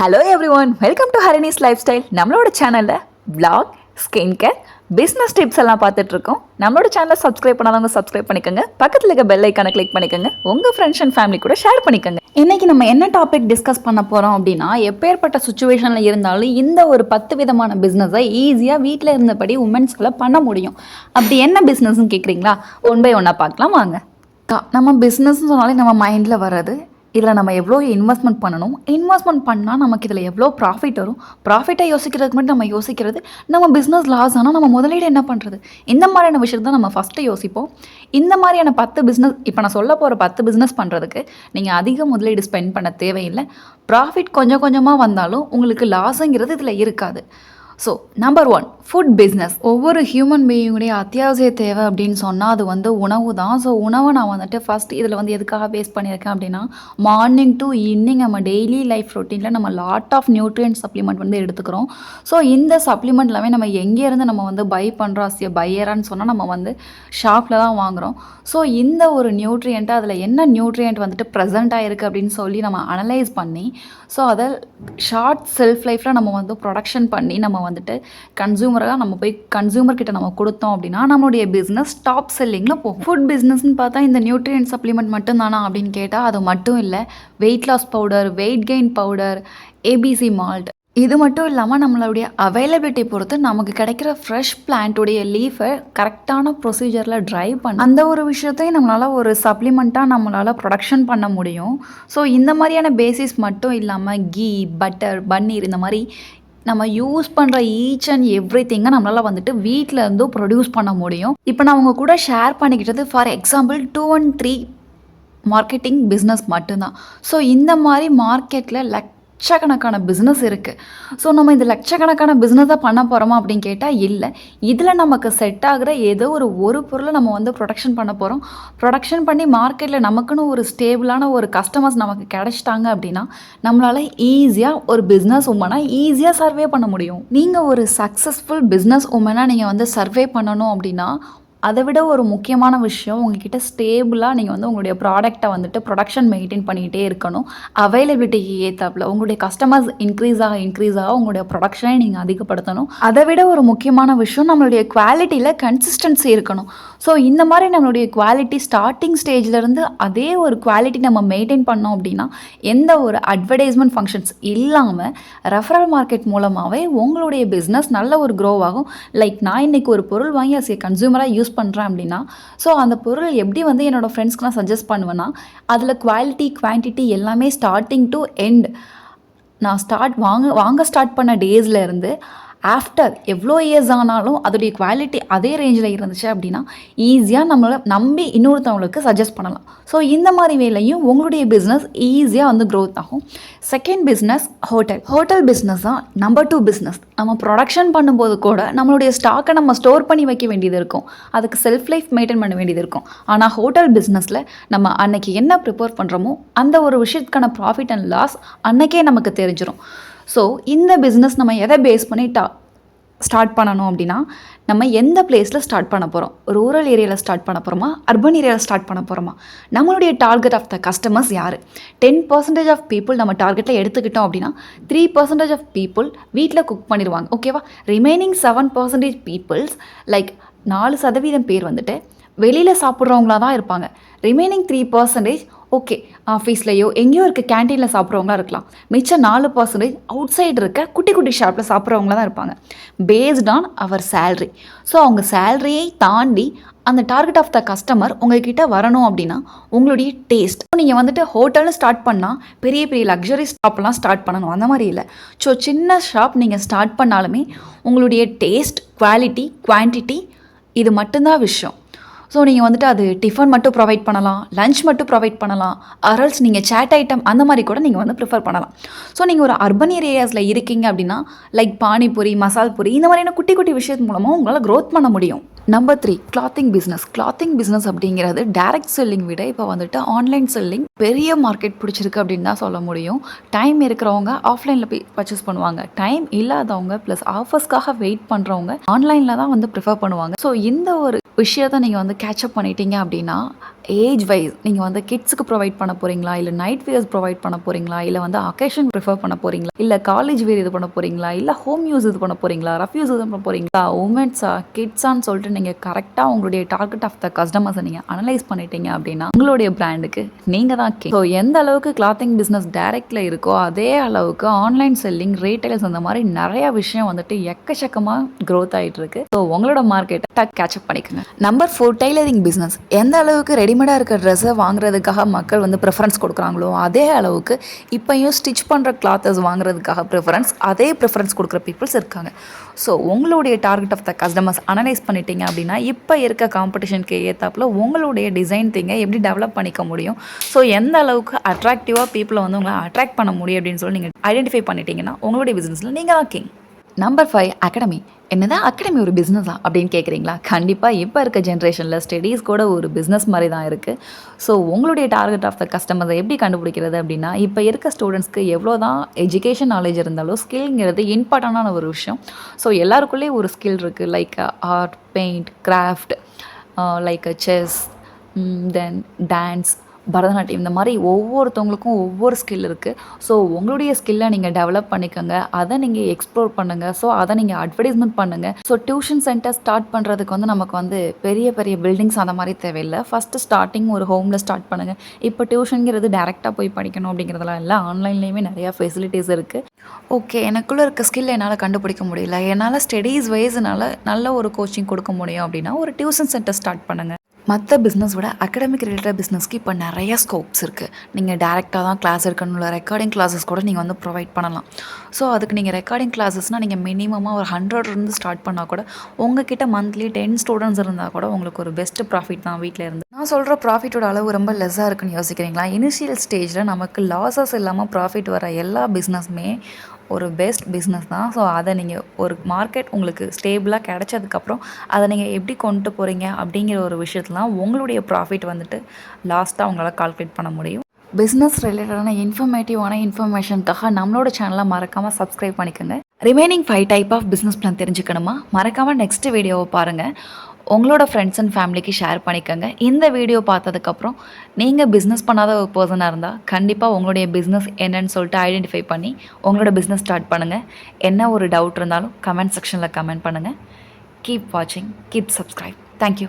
Hello everyone welcome to Harini's lifestyle நம்மளோட சேனலில் black skin care business tips எல்லாம் பார்த்துட்ருக்கோம். நம்மளோட சேனலை சப்ஸ்கிரைப் பண்ணாதவங்க சப்ஸ்கிரைப் பண்ணிக்கோங்க. பக்கத்தில் இருக்க பெல் ஐக்கானை கிளிக் பண்ணிக்கோங்க. உங்கள் ஃப்ரெண்ட்ஸ் அண்ட் ஃபேமிலி கூட ஷேர் பண்ணிக்கோங்க. இன்றைக்கி நம்ம என்ன டாபிக் டிஸ்கஸ் பண்ண போகிறோம் அப்படின்னா எப்பேற்பட்ட சுச்சுவேஷனில் இருந்தாலும் இந்த ஒரு பத்து விதமான பிஸ்னஸை ஈஸியாக வீட்டில் இருந்தபடி உமன்ஸ்குள்ளே பண்ண முடியும். அப்படி என்ன பிஸ்னஸ்ன்னு கேட்குறீங்களா ஒன் பை ஒன்னாக பார்க்கலாம் வாங்க. கா- நம்ம பிஸ்னஸ்னு சொன்னாலே நம்ம மைண்டில் வர்றது இதில் நம்ம எவ்வளோ இன்வெஸ்ட்மெண்ட் பண்ணணும்? இன்வெஸ்ட்மெண்ட் பண்ணால் நமக்கு இதில் எவ்வளோ ப்ராஃபிட் வரும்? ப்ராஃபிட்டை யோசிக்கிறதுக்கு மட்டும் நம்ம யோசிக்கிறது நம்ம பிஸ்னஸ் லாஸ் ஆனால் நம்ம முதலீடு என்ன பண்ணுறது இந்த மாதிரியான விஷயத்தை தான் நம்ம ஃபஸ்ட்டு யோசிப்போம். இந்த மாதிரியான பத்து பிஸ்னஸ் இப்போ நான் சொல்ல போகிற பத்து பிஸ்னஸ் பண்ணுறதுக்கு நீங்கள் அதிக முதலீடு ஸ்பெண்ட் பண்ண தேவையில்லை. ப்ராஃபிட் கொஞ்சம் கொஞ்சமாக வந்தாலும் உங்களுக்கு லாஸுங்கிறது இதில் இருக்காது. So number one food business ஒவ்வொரு ஹியூமன் பீயிங்குடைய அத்தியாவசிய தேவை அப்படின்னு சொன்னால் அது வந்து உணவு தான். ஸோ உணவை நான் வந்துட்டு ஃபஸ்ட் இதில் வந்து எதுக்காக பேஸ் பண்ணியிருக்கேன் அப்படின்னா மார்னிங் டு ஈவினிங் நம்ம டெய்லி லைஃப் ரொட்டீனில் நம்ம லாட் ஆஃப் நியூட்ரியன்ட் சப்ளிமெண்ட் வந்து எடுத்துக்கிறோம். ஸோ இந்த சப்ளிமெண்ட் எல்லாமே நம்ம எங்கேருந்து நம்ம வந்து பை பண்ணுறோம் அசிய பையரான்னு சொன்னால் நம்ம வந்து ஷாப்பில் தான் வாங்குகிறோம் ஸோ இந்த ஒரு நியூட்ரியண்ட்டை அதில் என்ன நியூட்ரியன்ட் வந்துட்டு ப்ரெசென்ட் ஆகிருக்கு அப்படின்னு சொல்லி நம்ம அனலைஸ் பண்ணி ஸோ அதை ஷார்ட் செல்ஃப் லைஃப்பில் நம்ம வந்து ப்ரொடக்ஷன் பண்ணி நம்ம வந்து வந்துட்டு கன்சூமராக நம்ம போய் கன்சூமர் கிட்ட நம்ம கொடுத்தோம் அப்படின்னா நம்மளுடைய பிஸ்னஸ் டாப் செல்லிங்கில் போகும். ஃபுட் பிஸ்னஸ்னு பார்த்தா இந்த நியூட்ரியன்ட் சப்ளிமெண்ட் மட்டும் தானா அப்படின்னு கேட்டால் அது மட்டும் இல்லை. Weight loss powder weight gain powder ABC malt இது மட்டும் இல்லாமல் நம்மளுடைய அவைலபிலிட்டி பொறுத்து நமக்கு கிடைக்கிற ஃப்ரெஷ் பிளான்ட்டுடைய லீஃபை கரெக்டான ப்ரொசீஜரில் ட்ரைவ் பண்ண அந்த ஒரு விஷயத்தையும் நம்மளால் ஒரு சப்ளிமெண்ட்டாக நம்மளால் ப்ரொடக்ஷன் பண்ண முடியும். ஸோ இந்த மாதிரியான பேசிஸ் மட்டும் இல்லாமல் கீ பட்டர் பன்னீர் இந்த மாதிரி நம்ம யூஸ் பண்ணுற ஈச் அண்ட் எவ்ரி திங்கை நம்மளால் வந்துட்டு வீட்டில் இருந்தும் ப்ரொடியூஸ் பண்ண முடியும். இப்போ நான் உங்கள் கூட share பண்ணிக்கிட்டது for example two and three marketing business மட்டும்தான். ஸோ இந்த மாதிரி மார்க்கெட்டில் லட்சக்கணக்கான பிஸ்னஸ் இருக்குது ஸோ நம்ம இந்த லட்சக்கணக்கான பிஸ்னஸாக பண்ண போகிறோமா அப்படின்னு கேட்டால் இல்லை. இதில் நமக்கு செட் ஆகிற ஏதோ ஒரு ஒரு பொருளை நம்ம வந்து ப்ரொடக்ஷன் பண்ண போகிறோம் ப்ரொடக்ஷன் பண்ணி மார்க்கெட்டில் நமக்குன்னு ஒரு ஸ்டேபிளான ஒரு கஸ்டமர்ஸ் நமக்கு கிடச்சிட்டாங்க அப்படின்னா நம்மளால் ஈஸியாக ஒரு பிஸ்னஸ் உமனாக ஈஸியாக சர்வே பண்ண முடியும். நீங்கள் ஒரு சக்ஸஸ்ஃபுல் பிஸ்னஸ் உமனாக நீங்கள் வந்து சர்வே பண்ணணும் அப்படின்னா அதை விட ஒரு முக்கியமான விஷயம் உங்ககிட்ட ஸ்டேபிளாக நீங்கள் வந்து உங்களுடைய ப்ராடக்ட்டை வந்துட்டு ப்ரொடக்ஷன் மெயின்டைன் பண்ணிக்கிட்டே இருக்கணும். அவைலபிலிட்டிக்கு ஏற்றாப்புல உங்களுடைய கஸ்டமர்ஸ் இன்க்ரீஸ் ஆக இன்க்ரீஸ் ஆக உங்களுடைய ப்ரொடக்ஷனை நீங்கள் அதிகப்படுத்தணும். அதை விட ஒரு முக்கியமான விஷயம் நம்மளுடைய குவாலிட்டியில் கன்சிஸ்டன்சி இருக்கணும். ஸோ இந்த மாதிரி நம்மளுடைய குவாலிட்டி ஸ்டார்டிங் ஸ்டேஜ்லேருந்து அதே ஒரு குவாலிட்டி நம்ம மெயின்டைன் பண்ணோம் அப்படின்னா எந்த ஒரு அட்வர்டைஸ்மெண்ட் ஃபங்க்ஷன்ஸ் இல்லாமல் ரெஃபரல் மார்க்கெட் மூலமாகவே உங்களுடைய பிஸ்னஸ் நல்ல ஒரு க்ரோ ஆகும். லைக் நான் இன்னைக்கு ஒரு பொருள் வாங்கி அஸ் ஏ கன்சூமராக யூஸ் பண்ணுறேன் அப்படின்னா ஸோ அந்த பொருள் எப்படி வந்து என்னோடய ஃப்ரெண்ட்ஸ்க்கு நான் சஜஸ்ட் பண்ணுவேன்னா அதில் குவாலிட்டி குவான்டிட்டி எல்லாமே ஸ்டார்டிங் டு எண்ட் நான் ஸ்டார்ட் வாங்க வாங்க ஸ்டார்ட் பண்ண டேஸில் இருந்து ஆஃப்டர் எவ்வளோ இயர்ஸ் ஆனாலும் அதோடைய குவாலிட்டி அதே ரேஞ்சில் இருந்துச்சு அப்படின்னா ஈஸியாக நம்மளை நம்பி இன்னொருத்தவங்களுக்கு சஜஸ்ட் பண்ணலாம். ஸோ இந்த மாதிரி வேலையும் உங்களுடைய பிஸ்னஸ் ஈஸியாக வந்து க்ரோத் ஆகும். Second business hotel hotel business தான் நம்பர் டூ பிஸ்னஸ் நம்ம ப்ரொடக்ஷன் பண்ணும்போது கூட நம்மளுடைய ஸ்டாக்கை நம்ம ஸ்டோர் பண்ணி வைக்க வேண்டியது இருக்கும். அதுக்கு செல்ஃப் லைஃப் மெயின்டைன் பண்ண வேண்டியது இருக்கும். ஆனால் ஹோட்டல் பிஸ்னஸில் நம்ம அன்னைக்கு என்ன ப்ரிப்பேர் பண்ணுறோமோ அந்த ஒரு விஷயத்துக்கான ப்ராஃபிட் அண்ட் லாஸ் அன்னைக்கே நமக்கு தெரிஞ்சிடும் ஸோ இந்த பிஸ்னஸ் நம்ம எதை பேஸ் பண்ணி டா ஸ்டார்ட் பண்ணணும் அப்படின்னா நம்ம எந்த பிளேஸில் ஸ்டார்ட் பண்ண போகிறோம் ரூரல் ஏரியாவில் ஸ்டார்ட் பண்ண போகிறோமா அர்பன் ஏரியாவில் ஸ்டார்ட் பண்ண போகிறோமா நம்மளுடைய டார்கெட் ஆஃப் த கஸ்டமர்ஸ் யார்? டென் பர்சன்டேஜ் ஆஃப் பீப்புள் நம்ம டார்கெட்டில் எடுத்துக்கிட்டோம் அப்படின்னா த்ரீ பர்சன்டேஜ் ஆஃப் பீப்புள் வீட்டில் குக் பண்ணிடுவாங்க. ஓகேவா remaining seven percentage peoples like நாலு சதவீதம் பேர் வந்துட்டு வெளியில் சாப்பிட்றவங்களா தான் இருப்பாங்க. ரிமைனிங் த்ரீ பர்சன்டேஜ் ஓகே ஆஃபீஸ்லேயோ எங்கேயோ இருக்க கேன்டீனில் சாப்பிட்றவங்களா இருக்கலாம். மிச்சம் நாலு பர்சன்டேஜ் அவுட் சைடு இருக்க குட்டி குட்டி ஷாப்பில் சாப்பிட்றவங்கள தான் இருப்பாங்க. Based on our salary so அவங்க சேல்ரியை தாண்டி அந்த டார்கெட் ஆஃப் த கஸ்டமர் உங்ககிட்ட வரணும் அப்படின்னா உங்களுடைய டேஸ்ட் நீங்கள் வந்துட்டு ஹோட்டல்னு ஸ்டார்ட் பண்ணால் பெரிய பெரிய லக்ஸரி ஷாப்லாம் ஸ்டார்ட் பண்ணணும். அந்த மாதிரி இல்லை. ஸோ சின்ன ஷாப் நீங்கள் ஸ்டார்ட் பண்ணாலுமே உங்களுடைய டேஸ்ட் குவாலிட்டி குவான்டிட்டி இது மட்டும்தான் விஷயம். ஸோ நீங்கள் வந்துட்டு அது டிஃபன் மட்டும் ப்ரொவைட் பண்ணலாம் லஞ்ச் மட்டும் ப்ரொவைட் பண்ணலாம் அரல்ஸ் நீங்கள் சேட் ஐட்டம் அந்த மாதிரி கூட நீங்கள் வந்து ப்ரிஃபர் பண்ணலாம். ஸோ நீங்கள் ஒரு அர்பன் ஏரியாஸில் இருக்கீங்க அப்படின்னா லைக் பானிபூரி மசால் பூரி இந்த மாதிரியான குட்டி குட்டி விஷயத்து மூலமாக உங்களால் க்ரோத் பண்ண முடியும். Number three clothing business clothing business அப்படிங்கிறது டைரக்ட் செல்லிங் விட இப்போ வந்துட்டு ஆன்லைன் செல்லிங் பெரிய மார்க்கெட் பிடிச்சிருக்கு அப்படின்னு தான் சொல்ல முடியும். டைம் இருக்கிறவங்க ஆஃப்லைனில் போய் பர்ச்சேஸ் பண்ணுவாங்க. டைம் இல்லாதவங்க ப்ளஸ் ஆஃபர்ஸ்க்காக வெயிட் பண்ணுறவங்க ஆன்லைனில் தான் வந்து ப்ரிஃபர் பண்ணுவாங்க. ஸோ இந்த ஒரு விஷயத்த நீங்கள் வந்து கேட்சப் பண்ணிட்டீங்க அப்படின்னா ஏஜ் வைஸ் நீங்கள் வந்து கிட்ஸுக்கு ப்ரொவைட் பண்ண போகிறீங்களா இல்லை நைட் வியர்ஸ் ப்ரொவைட் பண்ண போகிறீங்களா இல்லை வந்து அக்கேஷன் ப்ரிஃபர் பண்ண போகிறீங்களா இல்லை காலேஜ் வேர் இது பண்ண போகிறீங்களா இல்லை ஹோம் யூஸ் இது பண்ண போகிறீங்களா ரஃப் யூஸ் இது பண்ண போகிறீங்களா உமன்ஸா கிட்ஸான்னு சொல்லிட்டு நீங்கள் கரெக்டாக உங்களுடைய டார்கெட் ஆஃப் த கஸ்டமர்ஸை நீங்கள் அனலைஸ் பண்ணிட்டீங்க அப்படின்னா உங்களுடைய பிராண்டுக்கு நீங்கள் தான் கே ஸோ எந்த அளவுக்கு கிளாத்திங் பிஸ்னஸ் டைரக்டில் இருக்கோ அதே அளவுக்கு ஆன்லைன் செல்லிங் ரீட்டைல்ஸ் அந்த மாதிரி நிறைய விஷயம் வந்துட்டு எக்கச்சக்கமாக க்ரோத் ஆகிட்டு இருக்கு. ஸோ உங்களோட மார்க்கெட்டை டக் கேட்சப் பண்ணிக்கோங்க. நம்பர் ஃபோர் டெய்லரிங் பிஸ்னஸ் எந்த அளவுக்கு ரெடிமேடாக இருக்க ட்ரெஸ்ஸை வாங்குறதுக்காக மக்கள் வந்து ப்ரிஃபரன்ஸ் கொடுக்குறாங்களோ அதே அளவுக்கு இப்போயும் ஸ்டிச் பண்ணுற கிளாத்தஸ் வாங்குறதுக்காக ப்ரிஃபரன்ஸ் அதே ப்ரிஃபரன்ஸ் கொடுக்குற பீப்புள்ஸ் இருக்காங்க. ஸோ உங்களுடைய target of the customers analyse பண்ணிட்டீங்க அப்படின்னா இப்போ இருக்க காம்படிஷனுக்கு ஏற்றாப்புல உங்களுடைய டிசைன் திங்கை எப்படி டெவலப் பண்ணிக்க முடியும்? ஸோ எந்த அளவுக்கு அட்ராக்டிவாக பீப்புளை வந்து உங்களை அட்ராக்ட் பண்ண முடியும் அப்படின்னு சொல்லி நீங்கள் ஐடென்டிஃபை பண்ணிட்டீங்கன்னா உங்களுடைய பிஸ்னஸில் நீங்கள் தான் கிங் நம்பர் ஃபைவ் அகாடமி என்னதான் அகாடமி ஒரு பிஸ்னஸா அப்படின்னு கேட்குறீங்களா கண்டிப்பாக இப்போ இருக்க ஜென்ரேஷனில் ஸ்டடீஸ் கூட ஒரு பிஸ்னஸ் மாதிரி தான் இருக்குது ஸோ உங்களுடைய டார்கெட் ஆஃப் த கஸ்டமர்ஸை எப்படி கண்டுபிடிக்கிறது அப்படின்னா இப்போ இருக்க ஸ்டூடெண்ட்ஸ்க்கு எவ்வளோ தான் எஜுகேஷன் நாலேஜ் இருந்தாலும் ஸ்கில்ங்கிறது இம்பார்ட்டண்டான ஒரு விஷயம். ஸோ எல்லாருக்குள்ளேயும் ஒரு ஸ்கில் இருக்குது like art paint craft like chess then dance Bharatanatyam இந்த மாதிரி ஒவ்வொருத்தவங்களுக்கும் ஒவ்வொரு ஸ்கில் இருக்குது ஸோ உங்களுடைய ஸ்கில்லை நீங்கள் டெவலப் பண்ணிக்கோங்க. அதை நீங்கள் எக்ஸ்ப்ளோர் பண்ணுங்கள் ஸோ அதை நீங்கள் அட்வர்டைஸ்மெண்ட் பண்ணுங்கள் ஸோ டியூஷன் சென்டர் ஸ்டார்ட் பண்ணுறதுக்கு வந்து நமக்கு வந்து பெரிய பெரிய பில்டிங்ஸ் அந்த மாதிரி தேவையில்லை. ஃபஸ்ட்டு ஸ்டார்டிங் ஒரு ஹோமில் ஸ்டார்ட் பண்ணுங்கள் இப்போ டியூஷனுங்கிறது டேரெக்டாக போய் படிக்கணும் அப்படிங்கிறதுலாம் இல்லை. ஆன்லைன்லேயுமே நிறையா ஃபெசிலிட்டிஸ் இருக்குது ஓகே எனக்குள்ளே இருக்க ஸ்கில் என்னால் கண்டுபிடிக்க முடியல. என்னால் ஸ்டடீஸ் வைஸ்னால நல்ல ஒரு கோச்சிங் கொடுக்க முடியும் அப்படின்னா ஒரு டியூஷன் சென்டர் ஸ்டார்ட் பண்ணுங்கள் மற்ற பிஸ்னஸ் விட அகடமிக் ரிலேட்டட் பிஸ்னஸ்க்கு இப்போ நிறைய ஸ்கோப்ஸ் இருக்குது நீங்கள் டேரெக்டாக தான் கிளாஸ் எடுக்கணும் ரெக்கார்டிங் கிளாஸஸ் கூட நீங்கள் வந்து ப்ரொவைட் பண்ணலாம். ஸோ அதுக்கு நீங்கள் ரெக்கார்டிங் கிளாஸஸ்னால் நீங்கள் மினிமமாக ஒரு ஹண்ட்ரட்லேருந்து ஸ்டார்ட் பண்ணால் கூட உங்ககிட்ட மந்த்லி டென் ஸ்டூடெண்ட்ஸ் இருந்தால் கூட உங்களுக்கு ஒரு பெஸ்ட் ப்ராஃபிட் தான் வீட்டில் இருந்து. நான் சொல்கிற ப்ராஃபிட்டோட அளவு ரொம்ப லெஸ்ஸாக இருக்குன்னு யோசிக்கிறீங்களா? இனிஷியல் ஸ்டேஜில் நமக்கு லாஸஸ் இல்லாமல் ப்ராஃபிட் வர எல்லா பிஸ்னஸுமே ஒரு பெஸ்ட் பிஸ்னஸ் தான். ஸோ அதை நீங்கள் ஒரு மார்க்கெட் உங்களுக்கு ஸ்டேபிளாக கிடைச்சதுக்கப்புறம் அதை நீங்கள் எப்படி கொண்டு போகிறீங்க அப்படிங்கிற ஒரு விஷயத்துலாம் உங்களுடைய ப்ராஃபிட் வந்துட்டு லாஸ்ட்டாக உங்களால் கால்குலேட் பண்ண முடியும். பிஸ்னஸ் ரிலேட்டடான இன்ஃபர்மேட்டிவான இன்ஃபர்மேஷனுக்காக நம்மளோட சேனலை மறக்காமல் சப்ஸ்கிரைப் பண்ணிக்கோங்க. Remaining five type of business plan தெரிஞ்சுக்கணுமா? மறக்காமல் நெக்ஸ்ட் வீடியோவை பாருங்கள் உங்களோட ஃப்ரெண்ட்ஸ் அண்ட் ஃபேமிலிக்கு ஷேர் பண்ணிக்கோங்க. இந்த வீடியோ பார்த்ததுக்கப்புறம் நீங்கள் பிஸ்னஸ் பண்ணாத ஒரு பர்சனாக இருந்தால் கண்டிப்பாக உங்களுடைய பிஸ்னஸ் என்னன்னு சொல்லிட்டு ஐடென்டிஃபை பண்ணி உங்களோட பிஸ்னஸ் ஸ்டார்ட் பண்ணுங்கள் என்ன ஒரு டவுட் இருந்தாலும் கமெண்ட் செக்ஷனில் கமெண்ட் பண்ணுங்கள் கீப் வாட்சிங் கீப் சப்ஸ்கிரைப் தேங்க்யூ